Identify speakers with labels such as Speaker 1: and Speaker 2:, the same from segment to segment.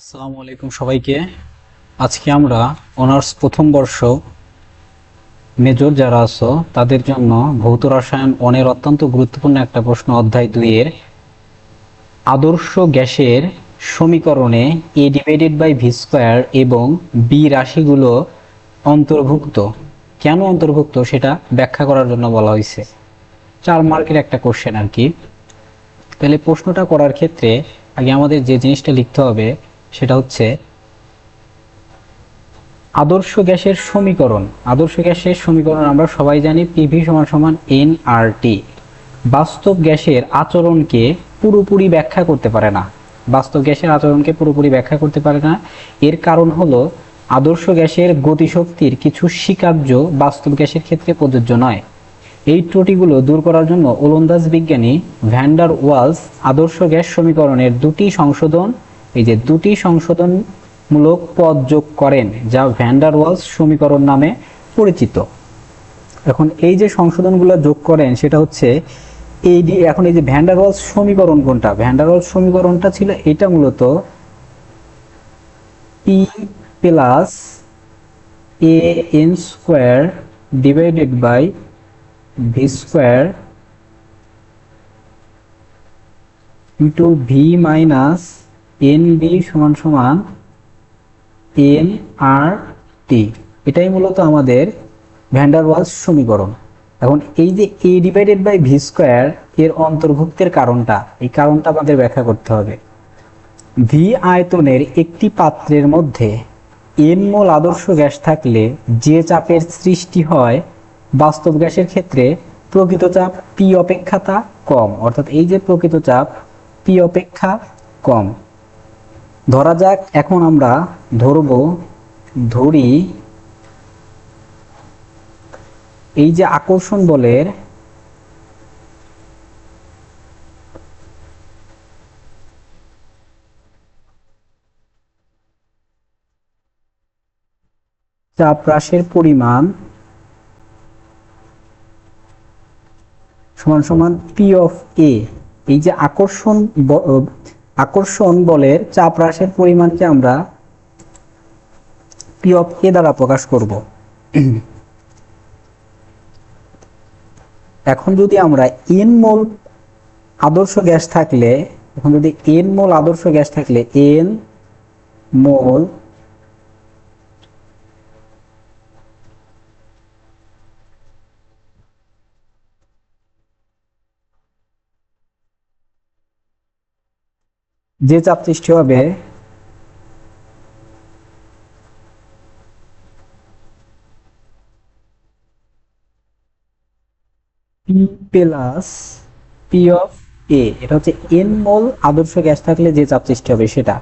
Speaker 1: আসসালামু আলাইকুম সবাইকে। আজকে আমরা অনার্স প্রথম বর্ষ মেজর যারা আছো, তাদের জন্য ভৌত রসায়ন অনের অত্যন্ত গুরুত্বপূর্ণ একটা প্রশ্ন অধ্যায় দুইয়ের। আদর্শ গ্যাসের সমীকরণে A divided by V square এবং বি রাশিগুলো অন্তর্ভুক্ত। কেন অন্তর্ভুক্ত সেটা ব্যাখ্যা করার জন্য বলা হয়েছে। চার মার্কের একটা কোশ্চেন আর কি। তাহলে প্রশ্নটা করার ক্ষেত্রে আগে আমাদের যে জিনিসটা লিখতে হবে সেটা হচ্ছে আদর্শ গ্যাসের সমীকরণ। আদর্শ গ্যাসের সমীকরণ আমরা সবাই জানি পিভি সমান সমান এন আর টি বাস্তব গ্যাসের আচরণকে পুরোপুরি ব্যাখ্যা করতে পারে না। বাস্তব গ্যাসের আচরণকে পুরোপুরি ব্যাখ্যা করতে পারে না। এর কারণ হলো আদর্শ গ্যাসের গতিশক্তির কিছু স্বীকার্য বাস্তব গ্যাসের ক্ষেত্রে প্রযোজ্য নয়। এই ত্রুটিগুলো দূর করার জন্য ওলন্দাজ বিজ্ঞানী ভ্যান্ডার ওয়ালস আদর্শ গ্যাস সমীকরণের দুটি সংশোধন এই যে দুটি সংশোধনমূলক পদ যোগ করেন, যা ভ্যান্ডার ওয়ালস সমীকরণ নামে পরিচিত। এখন এই যে সংশোধনগুলো যোগ করেন, সেটা হচ্ছে এই এখন এই যে ভ্যান্ডার ওয়ালস সমীকরণ কোনটা? ভ্যান্ডার ওয়ালস সমীকরণটা ছিল এটা মূলত P plus A N square divided by V square into V minus N B সমান সমান এন আর টি এটাই মূলত আমাদের ভ্যান্ডার ওয়ালস সমীকরণ। এখন এই যে A divided by V square এর অন্তর্ভুক্তের কারণটা, এই কারণটা আমাদের ব্যাখ্যা করতে হবে। ভি আয়তনের একটি পাত্রের মধ্যে এন মোল আদর্শ গ্যাস থাকলে যে চাপের সৃষ্টি হয়, বাস্তব গ্যাসের ক্ষেত্রে প্রকৃত চাপ পি অপেক্ষা তা কম। অর্থাৎ এই যে প্রকৃত চাপ পি অপেক্ষা কম। ধরা যাক, এখন আমরা ধরব, ধরি এই যে আকর্ষণ বলের চাপ হ্রাসের পরিমাণ সমান সমান পি অফ এ এই যে আকর্ষণ আকর্ষণ বলের চাপ হ্রাসের পরিমাণকে আমরা পি অফ এ দ্বারা প্রকাশ করব। এখন যদি আমরা এন মোল আদর্শ গ্যাস থাকলে, এখন যদি এন মোল আদর্শ গ্যাস থাকলে এন মোল যে চাপ সৃষ্টি হবে P plus P of A এটা হচ্ছে এন মোল আদর্শ গ্যাস থাকলে যে চাপ সৃষ্টি হবে সেটা।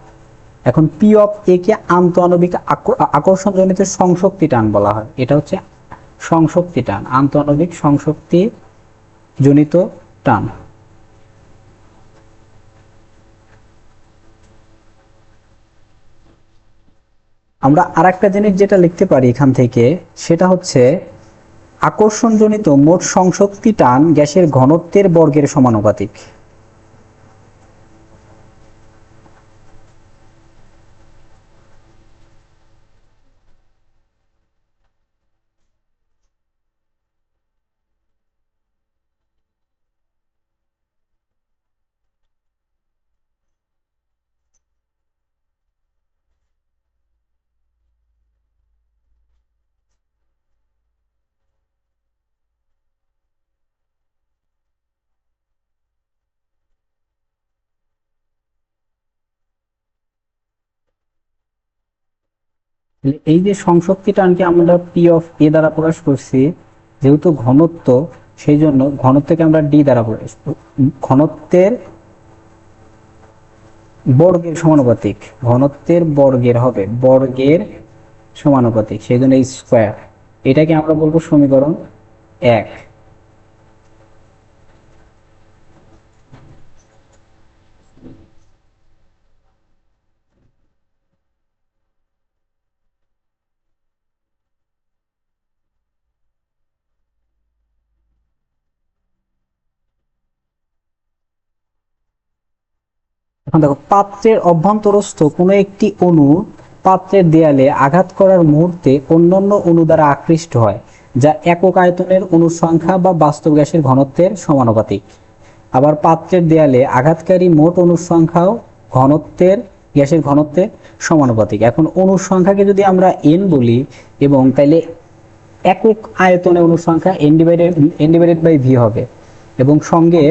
Speaker 1: এখন পি অফ এ কে আন্তঃআণবিক আকর- আকর্ষণজনিত সংশক্তি টান বলা হয়। এটা হচ্ছে সংশক্তি টান, আন্তঃআণবিক সংশক্তি জনিত টান। আমরা আর একটা জিনিস যেটা লিখতে পারি এখান থেকে, সেটা হচ্ছে আকর্ষণজনিত মোট সংশক্তি টান গ্যাসের ঘনত্বের বর্গের সমানুপাতিক। তাহলে এই যে সংশক্তি টানকে আমরা পি অফ এ দ্বারা প্রকাশ করছি, যেহেতু ঘনত্ব, সেই জন্য ঘনত্বকে আমরা ডি দ্বারা প্রকাশ ঘনত্বের বর্গের সমানুপাতিক। ঘনত্বের বর্গের হবে, বর্গের সমানুপাতিক, সেই জন্য এই স্কোয়ার এটাকে আমরা বলব সমীকরণ এক। এখন দেখো, পাত্রের অভ্যন্তরস্থ কোনো একটি অণু পাত্রের দেয়ালে আঘাত করার মুহূর্তে অন্যান্য অণু দ্বারা আকৃষ্ট হয়, যা একক আয়তনের অণুর সংখ্যা বা বাস্তব গ্যাসের ঘনত্বের সমানুপাতিক। আবার পাত্রের দেয়ালে আঘাতকারী মোট অণুর সংখ্যাও ঘনত্বের, গ্যাসের ঘনত্বের সমানুপাতিক। এখন অণুর সংখ্যাকে যদি আমরা এন বলি, এবং তাইলে একক আয়তনে অণুর সংখ্যা N divided N divided by V হবে। এবং সঙ্গে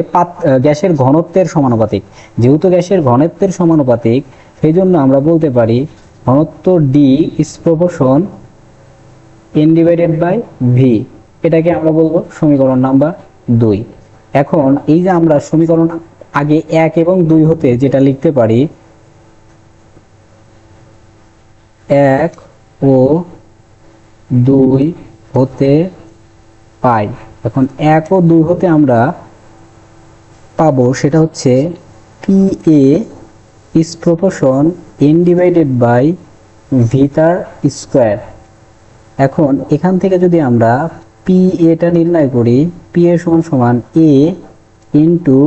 Speaker 1: গ্যাসের ঘনত্বের সমানুপাতিক। যেহেতু গ্যাসের ঘনত্বের সমানুপাতিক সেই জন্য আমরা বলতে পারি ঘনত্ব D is proportion N divided by V এটাকে আমরা বলব সমীকরণ নাম্বার দুই। এখন এই যে আমরা সমীকরণ আগে এক এবং দুই হতে যেটা লিখতে পারি, এক ও দুই হতে পাই। এক ও দুই হতে আমরা পাবো, সেটা হচ্ছে P A is proportion N divided by ভিটার square এখন এখান থেকে যদি আমরা পি এটা নির্ণয় করি পি এর সমান সমান এ ইন্টু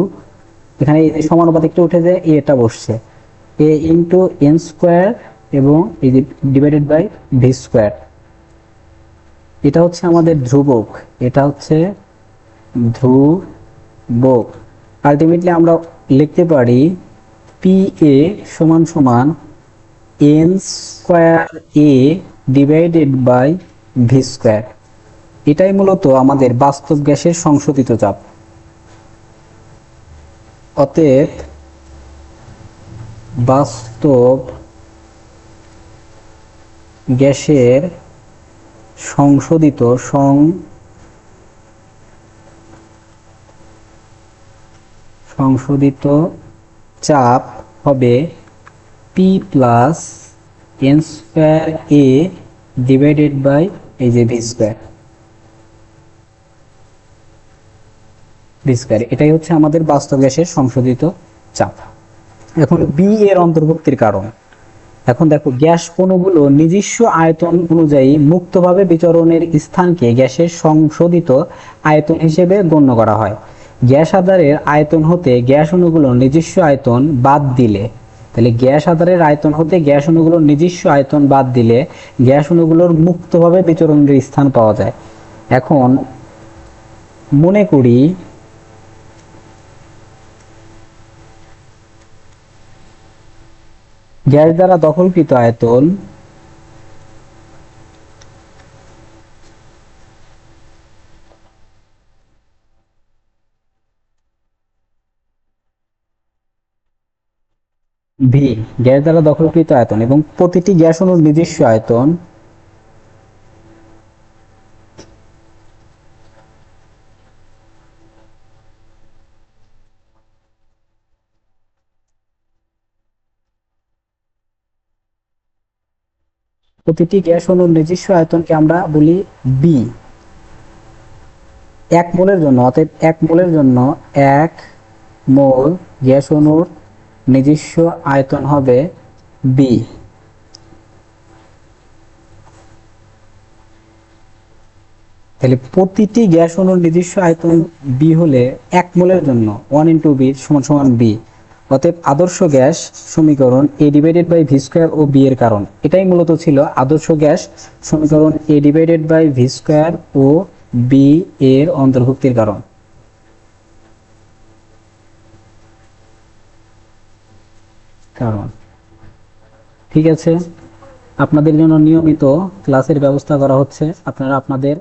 Speaker 1: এখানে সমানুপাতিকটা উঠে যায় এটা বসছে। এ ইন্টু এন স্কোয়ার এবং ডিভাইডেড বাই ভি স্কোয়ার এটা হচ্ছে আমাদের ধ্রুবক, এটা হচ্ছে ধ্রুবক। আলটিমেটলি আমরা লিখতে পারি পি এ সমান সমান N square A divided by V square এটাই মূলত আমাদের বাস্তব গ্যাসের সংশোধিত চাপ। অতএব বাস্তব গ্যাসের সংশোধিত সং সংশোধিত চাপ হবে P plus N square A divided by এই যে ভি স্কোয়ার ভি স্কোয়ার এটাই হচ্ছে আমাদের বাস্তব গ্যাসের সংশোধিত চাপ। এখন বি এর অন্তর্ভুক্তির কারণ। এখন দেখো, গ্যাস কণাগুলো নিজস্ব আয়তন অনুযায়ী মুক্তভাবে বিচরণের স্থানকে গ্যাসের সংশোধিত আয়তন হিসেবে গণ্য করা হয়। গ্যাস আধারের আয়তন হতে গ্যাস অণুগুলোর নিজস্ব আয়তন বাদ দিলে, তাহলে গ্যাস আধারের আয়তন হতে গ্যাস অণুগুলোর নিজস্ব আয়তন বাদ দিলে গ্যাস অণুগুলোর মুক্তভাবে বিচরণের স্থান পাওয়া যায়। এখন মনে করি গ্যাস দ্বারা দখলকৃত আয়তন ভি গ্যাস দ্বারা দখলকৃত আয়তন এবং প্রতিটি গ্যাস অণুর নিজস্ব আয়তন প্রতিটি গ্যাস অণুর নিজস্ব আয়তনকে আমরা বলি বি এক মোলের জন্য, অতএব এক মোলের জন্য এক মোল গ্যাস অণুর নিজস্ব আয়তন হবে বি তাহলে প্রতিটি গ্যাস অণুর নিজস্ব আয়তন বি হলে এক মোলের জন্য ওয়ান ইন্টু বি সমান সমান বি অতএব আদর্শ গ্যাস সমীকরণ A divided by V square O B এর কারণ। এটাই মূলত ছিল আদর্শ গ্যাস সমীকরণ A divided by V square O B এর অন্তর্ভুক্তির কারণ। কারণ। ঠিক আছে? আপনাদের জন্য নিয়মিত ক্লাসের ব্যবস্থা করা হচ্ছে। আপনারা আপনাদের